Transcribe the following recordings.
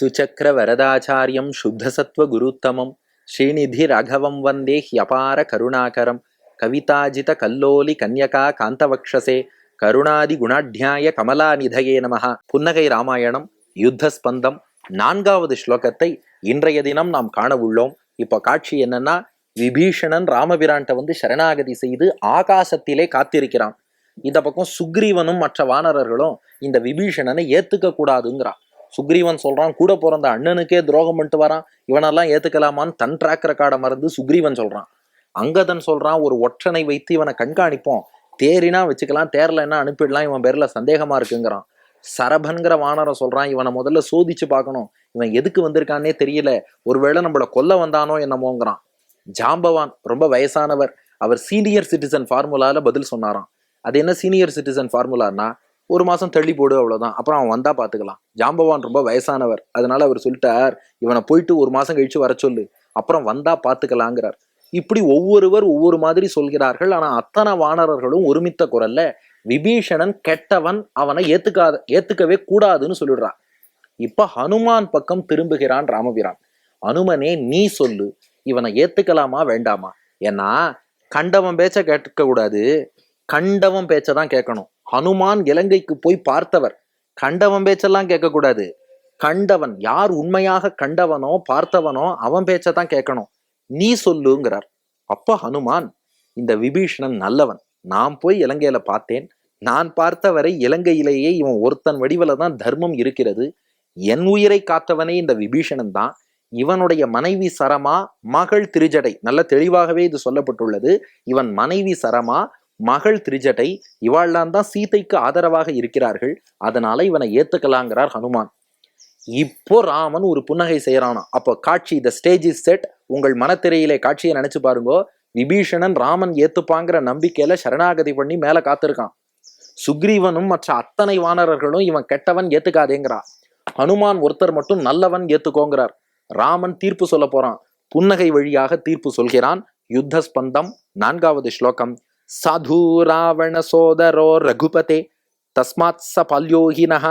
சுச்சக்கர வரதாச்சாரியம் சுத்தசத்வ குருத்தமம் ஸ்ரீநிதி ரகவம் வந்தே ஹியபார கருணாகரம் கவிதாஜித கல்லோலி கன்யகா காந்தவக்ஷசே கருணாதி குணாட்யாய கமலாநிதயே நமஹ புன்னகை ராமாயணம் யுத்தஸ்பந்தம் நான்காவது ஸ்லோகத்தை இன்றைய தினம் நாம் காண உள்ளோம் இப்போ காட்சி என்னன்னா விபீஷணன் ராமபிரான்ட்ட வந்து சரணாகதி செய்து ஆகாசத்திலே காத்திருக்கிறான். இந்த பக்கம் சுக்ரீவனும் மற்ற வானரர்களும் இந்த விபீஷணனை ஏத்துக்க கூடாதுங்கிறான் சுக்ரீவன் சொல்றான் கூட பிறந்த அண்ணனுக்கே துரோகம் பண்ணிட்டு வரான் இவனெல்லாம் ஏத்துக்கலாமான்னு தன் ட்ராக் ரெக்கார்டை மறந்து சுக்ரீவன் சொல்றான். அங்கதன் சொல்றான் ஒரு ஒற்றனை வைத்து இவனை கண்காணிப்போம். தேரினா வச்சுக்கலாம் தேரலைன்னா அனுப்பிடலாம் இவன் பேர்ல சந்தேகமா இருக்குங்கிறான். சரபன்கிற வானரம் சொல்றான் இவனை முதல்ல சோதிச்சு பார்க்கணும். இவன் எதுக்கு வந்திருக்கானே தெரியல. ஒருவேளை நம்மள கொல்ல வந்தானோ என்னமோங்கிறான். ஜாம்பவான் ரொம்ப வயசானவர். அவர் சீனியர் சிட்டிசன் ஃபார்முலால பதில் சொன்னாராம். அது என்ன சீனியர் சிட்டிசன் ஃபார்முலான்னா ஒரு மாதம் தள்ளி போடு அவ்வளோதான் அப்புறம் அவன் வந்தால் பார்த்துக்கலாம் ஜாம்பவான் ரொம்ப வயசானவர். அதனால அவர் சொல்லிட்டார் இவனை போயிட்டு ஒரு மாதம் கழித்து வர சொல்லு. அப்புறம் வந்தால் பார்த்துக்கலாங்கிறார் இப்படி ஒவ்வொருவர் ஒவ்வொரு மாதிரி சொல்கிறார்கள். ஆனால் அத்தனை வானரர்களும் ஒருமித்த குரல்ல விபீஷணன் கெட்டவன் அவனை ஏத்துக்காத ஏத்துக்கவே கூடாதுன்னு சொல்லிடுறான் இப்ப ஹனுமான் பக்கம் திரும்புகிறான் ராமபிரான். அனுமனே நீ சொல்லு. இவனை ஏத்துக்கலாமா வேண்டாமா? ஏன்னா கண்டவன் பேச்ச கேட்க கூடாது கண்டவன் பேச்ச தான் கேட்கணும். ஹனுமான் இலங்கைக்கு போய் பார்த்தவர். கண்டவன் பேச்செல்லாம் கேட்கக்கூடாது. கண்டவன் யார் உண்மையாக கண்டவனோ பார்த்தவனோ அவன் பேச்சை தான் கேட்கணும். நீ சொல்லுங்கிறார். அப்போ ஹனுமான் இந்த விபீஷணன் நல்லவன். நான் போய் இலங்கையில பார்த்தேன். நான் பார்த்தவரை இலங்கையிலேயே இவன் ஒருத்தன் வடிவில தான் தர்மம் இருக்கிறது. என் உயிரை காத்தவனே இந்த விபீஷணன் தான். இவனுடைய மனைவி சரமா மகள் திருஜடை. நல்ல தெளிவாகவே இது சொல்லப்பட்டுள்ளது. இவன் மனைவி சரமா மகள் திரிஜட்டை இவாள்லாம் தான் சீதைக்கு ஆதரவாக இருக்கிறார்கள். அதனால இவனை ஏத்துக்கலாங்கிறார் ஹனுமான். இப்போ ராமன் ஒரு புன்னகை செய்யறானா அப்போ காட்சி த ஸ்டேஜ் இஸ் செட் உங்கள் மனத்திரையிலே காட்சியை நினைச்சு பாருங்கோ. விபீஷணன் ராமன் ஏத்துப்பாங்கிற நம்பிக்கையில சரணாகதி பண்ணி மேல காத்திருக்கான். சுக்ரீவனும் மற்ற அத்தனை வானரர்களும் இவன் கெட்டவன் ஏத்துக்காதேங்கிறா. ஹனுமான் ஒருத்தர் மட்டும் நல்லவன் ஏத்துக்கோங்கிறார். ராமன் தீர்ப்பு சொல்ல போறான். புன்னகை வழியாக தீர்ப்பு சொல்கிறான். யுத்த ஸ்பந்தம் நான்காவது ஸ்லோகம். சாது ராவண சோதரோ ரகுபதே தஸ்மாத் ச பல்யோகினः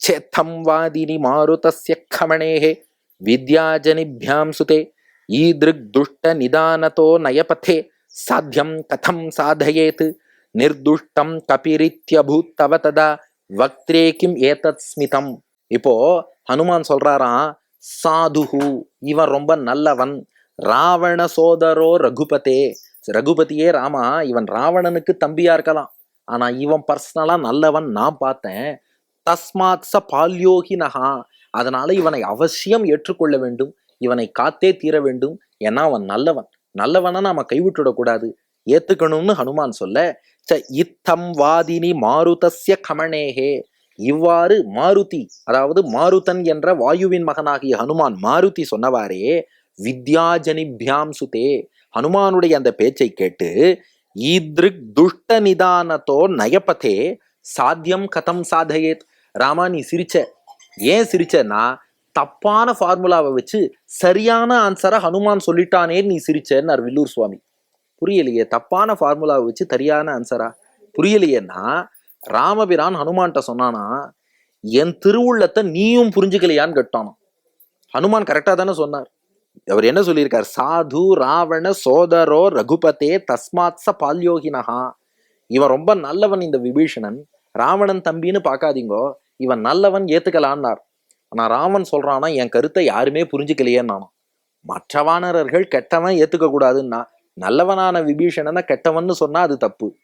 சேத்தம் வாதினி மாருதஸ்ய கமணேஹே வித்யாஜனிபியாம் சுதே ஈதிருக் துஷ்ட நிதானதோ நயபதே சாத்தியம் கதம் சாதயேத் நிர்துஷ்டம் கபிரித்யபூத் தவ ததா வக்திரே கிம் ஏதத் ஸ்மிதம் இப்போ ஹனுமான் சொல்றாராம் சாதுஹு இவன் ரொம்ப நல்லவன் ராவண சோதரோ ரகுபதே ரகுபதியே ராமா இவன் ராவணனுக்கு தம்பியா இருக்கலாம். ஆனா இவன் பர்சனலா நல்லவன் நான் பார்த்தேன். தஸ்மாத் ச பால்யோகினஹா அதனால இவனை அவசியம் ஏற்றுக்கொள்ள வேண்டும். இவனை காத்தே தீர வேண்டும். ஏன்னா அவன் நல்லவன். நல்லவனை நாம கைவிட்டுடக்கூடாது. ஏத்துக்கணும்னு ஹனுமான் சொல்ல ச இத்தம் வாதினி மாருதஸ்ய கமணேகே இவ்வாறு மாருதி அதாவது மாருதன் என்ற வாயுவின் மகனாகிய ஹனுமான் மாருதி சொன்னவாறே வித்யாஜனிபியாம் சுதே. ஹனுமானுடைய அந்த பேச்சை கேட்டு ஈத்ருக் துஷ்ட நிதானத்தோ நயபதே சாத்தியம் கதம் சாதயேத். ராமா நீ சிரிச்ச. ஏன் சிரிச்சன்னா தப்பான ஃபார்முலாவை வச்சு சரியான ஆன்சரை ஹனுமான் சொல்லிட்டானே நீ சிரிச்சேன்னார் வில்லூர் சுவாமி. புரியலையே? தப்பான ஃபார்முலாவை வச்சு சரியான ஆன்சரா? புரியலையேன்னா ராமபிரான் ஹனுமான்கிட்ட சொன்னானா என் திருவுள்ளத்தை நீயும் புரிஞ்சுக்கலையான்னு கேட்டானோ ஹனுமான் கரெக்டாக தானே சொன்னார். அவர் என்ன சொல்லியிருக்கார்? சாது ராவண சோதரோ ரகுபதே தஸ்மாத் ச பால்யோகினஹா. இவன் ரொம்ப நல்லவன் இந்த விபீஷணன். ராவணன் தம்பின்னு பார்க்காதீங்கோ. இவன் நல்லவன் ஏத்துக்கலான்னார். ஆனா ராமன் சொல்றானா என் கருத்தை யாருமே புரிஞ்சுக்கலையேன்னானோ மற்ற வானரர்கள் கெட்டவன் ஏத்துக்க கூடாதுன்னா நல்லவனான விபீஷணனை கெட்டவன்னு சொன்னா அது தப்பு.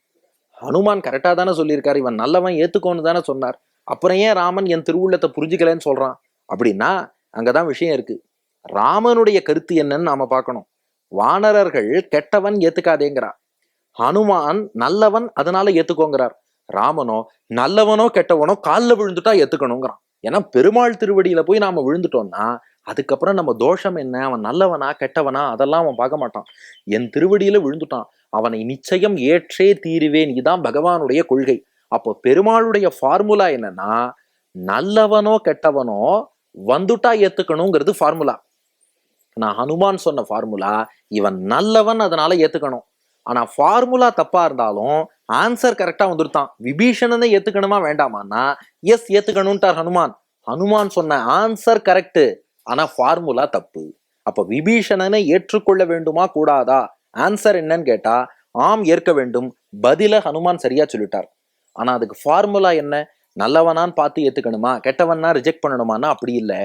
ஹனுமான் கரெக்டா தானே சொல்லியிருக்காரு. இவன் நல்லவன் ஏத்துக்கோன்னு தானே சொன்னார். அப்புறம் ஏன் ராமன் என் திருவுள்ளத்தை புரிஞ்சுக்கலன்னு சொல்றான்? அப்படின்னா அங்கதான் விஷயம் இருக்கு. ராமனுடைய கருத்து என்னன்னு நாம பார்க்கணும். வானரர்கள் கெட்டவன் ஏத்துக்காதேங்கிறார் ஹனுமான் நல்லவன் அதனால ஏத்துக்கோங்கிறார். ராமனோ நல்லவனோ கெட்டவனோ காலில் விழுந்துட்டா ஏத்துக்கணுங்கிறான். ஏன்னா பெருமாள் திருவடியில போய் நாம விழுந்துட்டோம்னா அதுக்கப்புறம் நம்ம தோஷம் என்ன? அவன் நல்லவனா கெட்டவனா? அதெல்லாம் அவன் பார்க்க மாட்டான். என் திருவடியில விழுந்துட்டான். அவனை நிச்சயம் ஏற்றே தீருவேன். இதுதான் பகவானுடைய கொள்கை. அப்போ பெருமாளுடைய ஃபார்முலா என்னன்னா நல்லவனோ கெட்டவனோ வந்துட்டா ஏத்துக்கணுங்கிறது ஃபார்முலா நான் ஹனுமான் சொன்ன ஃபார்முலா இவன் நல்லவன் அதனால ஏத்துக்கணும். ஆனா ஃபார்முலா தப்பா இருந்தாலும் ஆன்சர் கரெக்டா வந்துருத்தான். விபீஷணனை ஏத்துக்கணுமா வேண்டாமான்னா எஸ் ஏத்துக்கணும்ட்டார் ஹனுமான். ஹனுமான் சொன்ன ஆன்சர் கரெக்ட் ஆனா ஃபார்முலா தப்பு. அப்ப விபீஷணனை ஏற்றுக்கொள்ள வேண்டுமா கூடாதா? ஆன்சர் என்னன்னு கேட்டா ஆம் ஏற்க வேண்டும். பதில ஹனுமான் சரியா சொல்லிட்டார். ஆனா அதுக்கு ஃபார்முலா என்ன? நல்லவனான்னு பார்த்து ஏத்துக்கணுமா? கெட்டவன்னா ரிஜெக்ட் பண்ணணுமான்னா அப்படி இல்லை.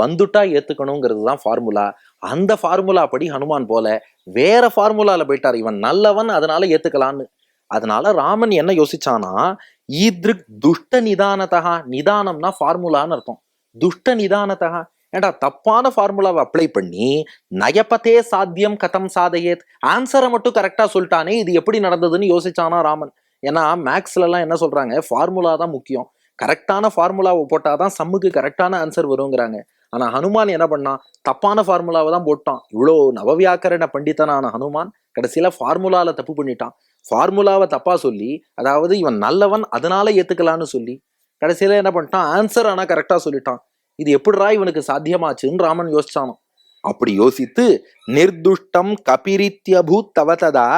வந்துட்டா ஏத்துக்கணுங்கிறது தான் ஃபார்முலா அந்த ஃபார்முலா படி ஹனுமான் போல வேற ஃபார்முலால போயிட்டார். இவன் நல்லவன் அதனால ஏத்துக்கலான்னு. அதனால ராமன் என்ன யோசிச்சானா ஈத்ருக் துஷ்ட நிதானத்தகா நிதானம்னா ஃபார்முலான்னு அர்த்தம். துஷ்ட நிதானத்தகா. ஏண்டா தப்பான ஃபார்முலாவை அப்ளை பண்ணி நயப்பத்தே சாத்தியம் கதம் சாதையேத். ஆன்சரை மட்டும் கரெக்டாக சொல்லிட்டானே இது எப்படி நடந்ததுன்னு யோசிச்சானா ராமன். ஏன்னா மேக்ஸ்லலாம் என்ன சொல்கிறாங்க ஃபார்முலா தான் முக்கியம். கரெக்டான ஃபார்முலாவை போட்டாதான் சம்முக்கு கரெக்டான ஆன்சர் வருங்கிறாங்க. ஆனா ஹனுமான் என்ன பண்ணான் தப்பான ஃபார்முலாவை தான் போட்டான். இவ்வளோ நவவியாக்கரண பண்டிதனான ஹனுமான் கடைசியில ஃபார்முலால தப்பு பண்ணிட்டான். ஃபார்முலாவை தப்பா சொல்லி அதாவது இவன் நல்லவன் அதனால ஏத்துக்கலான்னு சொல்லி கடைசியில என்ன பண்ணிட்டான்? ஆன்சர் ஆனா கரெக்டா சொல்லிட்டான். இது எப்படிரா இவனுக்கு சாத்தியமாச்சுன்னு ராமன் யோசிச்சானோ. அப்படி யோசித்து நிர்துஷ்டம் கபிரித்யபூத் தவததா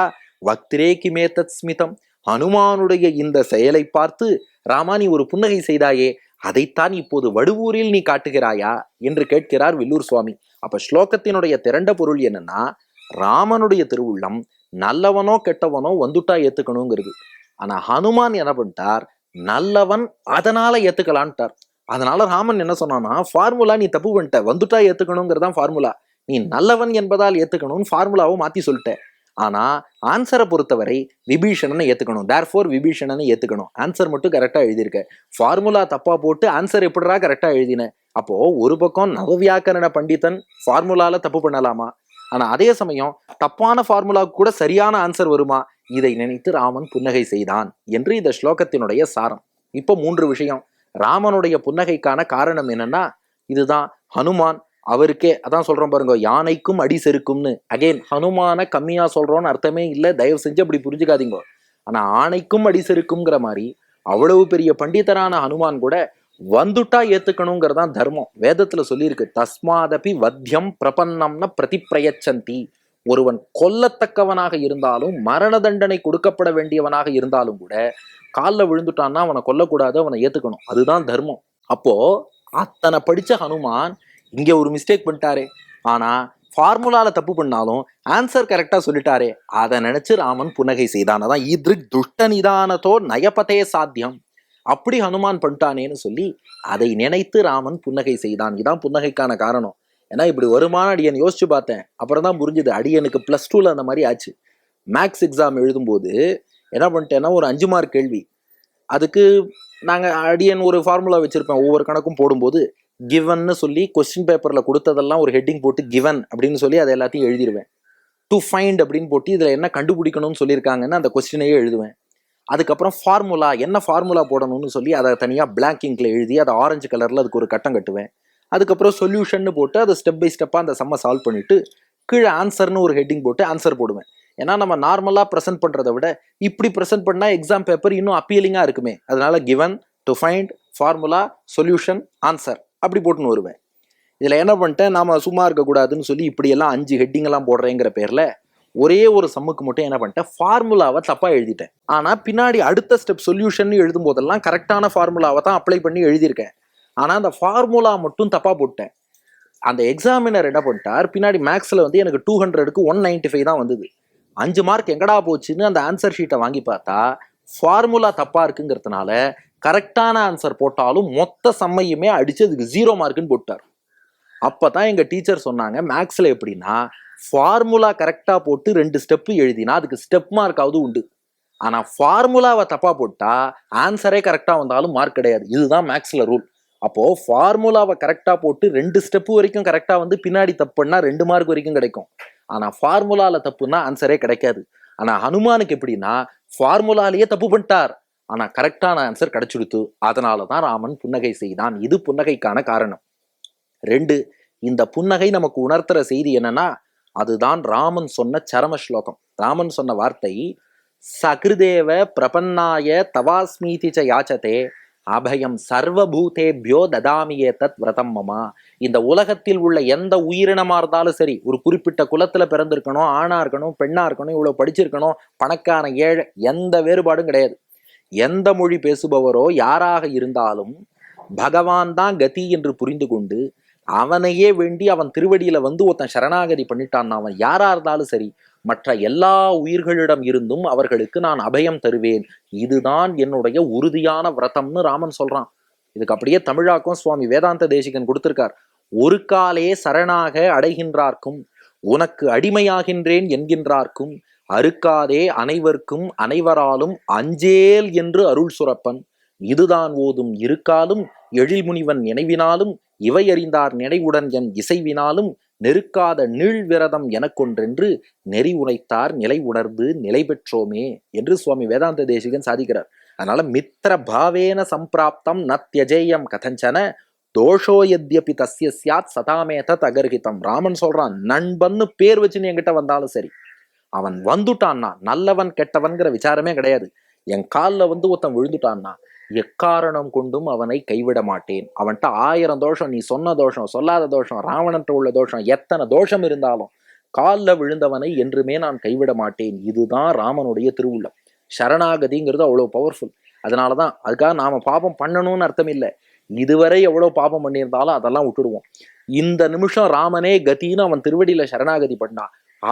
வக்திரே கிமேதத் ஸ்மிதம் ஹனுமானுடைய இந்த செயலை பார்த்து ராமா நீ ஒரு புன்னகை செய்தாயே அதைத்தான் இப்போது வடுவூரில் நீ காட்டுகிறாயா? என்று கேட்கிறார் வில்லூர் சுவாமி. அப்ப ஸ்லோகத்தினுடைய திரண்ட பொருள் என்னன்னா ராமனுடைய திருவுள்ளம் நல்லவனோ கெட்டவனோ வந்துட்டா ஏத்துக்கணுங்கிறது. ஆனா ஹனுமான் என்ன பண்ணிட்டார்? நல்லவன் அதனால ஏத்துக்கலான்ட்டார். அதனால ராமன் என்ன சொன்னான்னா ஃபார்முலா நீ தப்பு பண்ணிட்ட வந்துட்டா ஏத்துக்கணுங்கிறதான் ஃபார்முலா நீ நல்லவன் என்பதால் ஏத்துக்கணும்னு ஃபார்முலாவும் மாத்தி சொல்லிட்ட. ஆனால் ஆன்சரை பொறுத்தவரை விபீஷணனை ஏற்றுக்கணும் தேர் ஃபோர் விபீஷணனை ஏற்றுக்கணும் ஆன்சர் மட்டும் கரெக்டாக எழுதியிருக்க. ஃபார்முலா தப்பாக போட்டு ஆன்சர் எப்படிடா கரெக்டாக எழுதின? அப்போது ஒரு பக்கம் நவவியாக்கரண பண்டிதன் ஃபார்முலாவில் தப்பு பண்ணலாமா? ஆனால் அதே சமயம் தப்பான ஃபார்முலாவுக்கு கூட சரியான ஆன்சர் வருமா? இதை நினைத்து ராமன் புன்னகை செய்தான். என்று இந்த ஸ்லோகத்தினுடைய சாரம். இப்போ மூன்று விஷயம். ராமனுடைய புன்னகைக்கான காரணம் என்னன்னா இதுதான். ஹனுமான் அவருக்கே அதான் சொல்கிறோம் பாருங்க யானைக்கும் அடி செருக்கும்னு. அகைன் ஹனுமான கம்மியாக சொல்கிறோன்னு அர்த்தமே இல்லை தயவு செஞ்சு அப்படி புரிஞ்சுக்காதீங்க. ஆனால் ஆணைக்கும் அடி செருக்குங்கிற மாதிரி அவ்வளவு பெரிய பண்டிதரான ஹனுமான் கூட வந்துட்டா ஏத்துக்கணுங்கிறதான் தர்மம். வேதத்துல சொல்லியிருக்கு தஸ்மாதபி வத்தியம் பிரபன்னம்னா பிரதிப்பிரயச்சந்தி. ஒருவன் கொல்லத்தக்கவனாக இருந்தாலும் மரண தண்டனை கொடுக்கப்பட வேண்டியவனாக இருந்தாலும் கூட காலில் விழுந்துட்டான்னா அவனை கொல்லக்கூடாது அவனை ஏத்துக்கணும். அதுதான் தர்மம். அப்போ அத்தனை படிச்ச ஹனுமான் இங்கே ஒரு மிஸ்டேக் பண்ணிட்டாரு. ஆனால் ஃபார்முலாவில் தப்பு பண்ணாலும் ஆன்சர் கரெக்டாக சொல்லிட்டாரே. அதை நினச்சி ராமன் புன்னகை செய்தான். அதான் ஈத்ரிக் துஷ்ட நிதானத்தோ நயபதே சாத்தியம். அப்படி ஹனுமான் பண்ணிட்டானேன்னு சொல்லி அதை நினைத்து ராமன் புன்னகை செய்தான். இதான் புன்னகைக்கான காரணம். ஏன்னா இப்படி வருமான அடியன் யோசிச்சு பார்த்தேன். அப்புறம் தான் புரிஞ்சுது அடியனுக்கு ப்ளஸ் டூவில் அந்த மாதிரி ஆச்சு. மேக்ஸ் எக்ஸாம் எழுதும்போது என்ன பண்ணிட்டேன்னா ஒரு அஞ்சு மார்க் கேள்வி. அதுக்கு நாங்கள் அடியன் ஒரு ஃபார்முலா வச்சுருப்பேன். ஒவ்வொரு கணக்கும் போடும்போது கிவன்னு சொல்லி கொஸ்டின் பேப்பரில் கொடுத்ததெல்லாம் ஒரு ஹெட்டிங் போட்டு கிவன் அப்படின்னு சொல்லி அதை எல்லாத்தையும் எழுதிடுவேன் டு ஃபைண்ட் அப்படின்னு போட்டு இதில் என்ன கண்டுபிடிக்கணும்னு சொல்லியிருக்காங்கன்னு அந்த கொஸ்டினையே எழுதுவேன். அதுக்கப்புறம் ஃபார்முலா என்ன ஃபார்முலா போடணும்னு சொல்லி அதை தனியாக பிளாக் இங்கில் எழுதி அதை ஆரஞ்சு கலரில் அதுக்கு ஒரு கட்டம் கட்டுவேன். அதுக்கப்புறம் சொல்யூஷன் போட்டு அதை ஸ்டெப் பை ஸ்டெப்பாக அந்த செம்ம சால்வ் பண்ணிட்டு கீழே ஆன்சர்னு ஒரு ஹெட்டிங் போட்டு ஆன்சர் போடுவேன். ஏன்னா நம்ம நார்மலாக ப்ரெசென்ட் பண்ணுறதை விட இப்படி ப்ரெசென்ட் பண்ணால் எக்ஸாம் பேப்பர் இன்னும் அப்பீலிங்காக இருக்குமே. அதனால given to find formula solution answer அப்படி போட்டுன்னு வருவேன். இதில் என்ன பண்ணிட்டேன் நாம் சும்மா இருக்கக்கூடாதுன்னு சொல்லி இப்படியெல்லாம் அஞ்சு ஹெட்டிங்கெல்லாம் போடுறேங்கிற பேரில் ஒரே ஒரு சம்முக்கு மட்டும் என்ன பண்ணிட்டேன் ஃபார்முலாவை தப்பாக எழுதிட்டேன். ஆனால் பின்னாடி அடுத்த ஸ்டெப் சொல்யூஷன் எழுதும் போதெல்லாம் கரெக்டான ஃபார்முலாவை தான் அப்ளை பண்ணி எழுதியிருக்கேன். ஆனால் அந்த ஃபார்முலா மட்டும் தப்பாக போட்டேன். அந்த எக்ஸாமினர் என்ன பண்ணிட்டார் பின்னாடி மேக்ஸில் வந்து எனக்கு டூ ஹண்ட்ரடுக்கு ஒன் நைன்டி ஃபைவ் தான் வந்தது. அஞ்சு மார்க் எங்கடா போச்சுன்னு அந்த ஆன்சர் ஷீட்டை வாங்கி பார்த்தா ஃபார்முலா தப்பாக இருக்குங்கிறதுனால கரெக்டான ஆன்சர் போட்டாலும் மொத்த சம்மையுமே அடிச்சு அதுக்கு ஜீரோ மார்க்குன்னு போட்டார். அப்போ தான் எங்கள் டீச்சர் சொன்னாங்க மேக்ஸில் எப்படின்னா ஃபார்முலா கரெக்டாக போட்டு ரெண்டு ஸ்டெப்பு எழுதினா அதுக்கு ஸ்டெப் மார்க்காவது உண்டு. ஆனால் ஃபார்முலாவை தப்பாக போட்டால் ஆன்சரே கரெக்டாக வந்தாலும் மார்க் கிடையாது. இதுதான் மேக்ஸில் ரூல் அப்போது ஃபார்முலாவை கரெக்டாக போட்டு ரெண்டு ஸ்டெப்பு வரைக்கும் கரெக்டாக வந்து பின்னாடி தப்புன்னா ரெண்டு மார்க் வரைக்கும் கிடைக்கும். ஆனால் ஃபார்முலாவில் தப்புன்னா ஆன்சரே கிடைக்காது. ஆனால் ஹனுமானுக்கு எப்படின்னா ஃபார்முலாலேயே தப்பு பண்ணிட்டார். ஆனால் கரெக்டான ஆன்சர் கிடைச்சிடுத்து. அதனால தான் ராமன் புன்னகை செய்தான். இது புன்னகைக்கான காரணம். ரெண்டு இந்த புன்னகை நமக்கு உணர்த்துற செய்தி என்னன்னா அதுதான் ராமன் சொன்ன சரம ஸ்லோகம். ராமன் சொன்ன வார்த்தை சகிருதேவ பிரபன்னாய தவாஸ்மீதி ச யாச்சதே அபயம் சர்வபூதேபியோ ததாமியே தத் விரதம் மமா. இந்த உலகத்தில் உள்ள எந்த உயிரினமாக இருந்தாலும் சரி ஒரு குறிப்பிட்ட குலத்தில் பிறந்திருக்கணும் ஆணாக இருக்கணும் பெண்ணாக இருக்கணும் இவ்வளோ படிச்சிருக்கணும் பணக்கான ஏழை எந்த வேறுபாடும் கிடையாது. எந்த மொழி பேசுபவரோ யாராக இருந்தாலும் பகவான் தான் கதி என்று புரிந்து கொண்டு அவனையே வேண்டி அவன் திருவடியில வந்து ஒருத்தன் சரணாகதி பண்ணிட்டான் அவன் யாரா இருந்தாலும் சரி மற்ற எல்லா உயிர்களிடம் இருந்தும் அவர்களுக்கு நான் அபயம் தருவேன். இதுதான் என்னுடைய உறுதியான விரதம்னு ராமன் சொல்றான். இதுக்கு அப்படியே தமிழாக்கும் சுவாமி வேதாந்த தேசிகன் கொடுத்திருக்கார். ஒரு காலே சரணாக அடைகின்றார்க்கும் உனக்கு அடிமையாகின்றேன் என்கின்றார்க்கும் அறுக்காதே அனைவர்க்கும் அனைவராலும் அஞ்சேல் என்று அருள் சுரப்பன். இதுதான் ஓதும் இருக்காலும் எழில்முனிவன் நினைவினாலும் இவை அறிந்தார் நினைவுடன் என் இசைவினாலும் நெருக்காத நீள் விரதம் எனக்கொன்றென்று நெறி உரைத்தார் நிலை உணர்ந்து நிலை பெற்றோமே என்று சுவாமி வேதாந்த தேசிகன் சாதிக்கிறார். அதனால மித்திர பாவேன சம்பிராப்தம் நத்யஜேயம் கதஞ்சன தோஷோ எத்யபி தஸ்ய சியாத் சதாமேத தகர்கிதம் ராமன் சொல்றான் நண்பன்னு பேர் வச்சுன்னு என்கிட்ட வந்தாலும் சரி. அவன் வந்துட்டான்னா நல்லவன் கெட்டவன்கிற விசாரமே கிடையாது. என் காலில் வந்து ஒருத்தன் விழுந்துட்டான்னா எக்காரணம் கொண்டும் அவனை கைவிட மாட்டேன். அவன்கிட்ட ஆயிரம் தோஷம் நீ சொன்ன தோஷம் சொல்லாத தோஷம் ராவணன் உள்ள தோஷம் எத்தனை தோஷம் இருந்தாலும் காலில் விழுந்தவனை என்றுமே நான் கைவிட மாட்டேன். இதுதான் ராமனுடைய திருவுள்ளம். சரணாகதிங்கிறது அவ்வளோ பவர்ஃபுல் அதனால தான் அதுக்காக நாம் பாபம் பண்ணணும்னு அர்த்தம் இல்லை இதுவரை எவ்வளோ பாபம் பண்ணியிருந்தாலும் அதெல்லாம் விட்டுடுவோம். இந்த நிமிஷம் ராமனே கத்தின்னு அவன் திருவடியில் சரணாகதி பண்ணா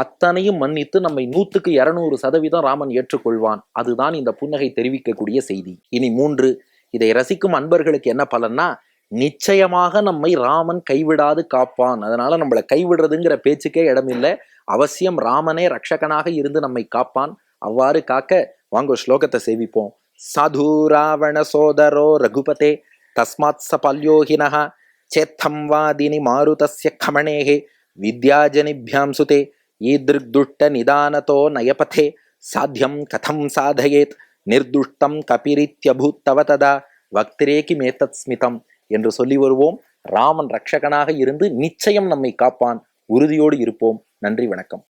அத்தனையும் மன்னித்து நம்மை நூத்துக்கு இருநூறு சதவீதம் ராமன் ஏற்றுக்கொள்வான். அதுதான் இந்த புன்னகை தெரிவிக்கக்கூடிய செய்தி. இனி மூன்று இதை ரசிக்கும் அன்பர்களுக்கு என்ன பலன்னா நிச்சயமாக நம்மை ராமன் கைவிடாது காப்பான். அதனால நம்மளை கைவிடுறதுங்கிற பேச்சுக்கே இடமில்லை. அவசியம் ராமனே ரட்சகனாக இருந்து நம்மை காப்பான். அவ்வாறு காக்க வாங்க ஸ்லோகத்தை சேவிப்போம். சாது ராவண சோதரோ ரகுபதே தஸ்மாத் ச சேத்தம் வாதினி மாருதஸ்ய கமணேகே வித்யாஜனிபியாம் சுதே ஈதೃಗ್ದುಷ್ಟ நிதானதோ நயபதே சாத்தியம் கதம் சாதயேத் நிர்துஷ்டம் கபிரித்யபூத்தவ ததா வக்திரேகி மேத்தத் ஸ்மிதம் என்று சொல்லி வருவோம். ராமன் ரக்ஷகனாக இருந்து நிச்சயம் நம்மை காப்பான் உறுதியோடு இருப்போம். நன்றி வணக்கம்.